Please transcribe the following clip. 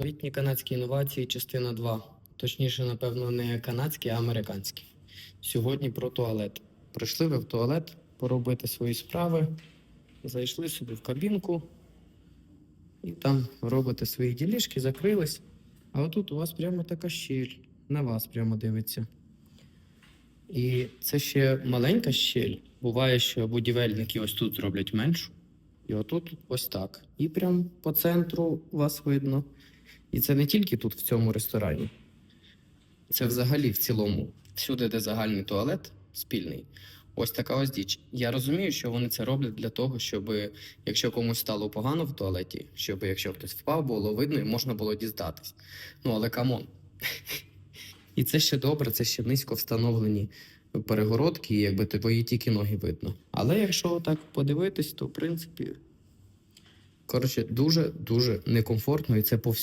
Новітні канадські інновації, частина 2. Точніше, напевно, не канадські, а американські. Сьогодні про туалет. Прийшли ви в туалет поробити свої справи, зайшли собі в кабінку і там робите свої ділішки, закрились. А отут у вас прямо така щель, на вас прямо дивиться. І це ще маленька щель. Буває, що будівельники ось тут зроблять меншу. І отут ось так. І прям по центру вас видно. І це не тільки тут, в цьому ресторані. Це взагалі в цілому. Всюди, де загальний туалет спільний. Ось така ось діч. Я розумію, що вони це роблять для того, щоб якщо комусь стало погано в туалеті, щоб якщо хтось впав, було видно і можна було дізнатись. Ну але камон. І це ще добре, це ще низько встановлені перегородки, і якби твої тільки ноги видно. Але якщо так подивитись, то в принципі. Коротше, дуже дуже некомфортно, і це по всьому.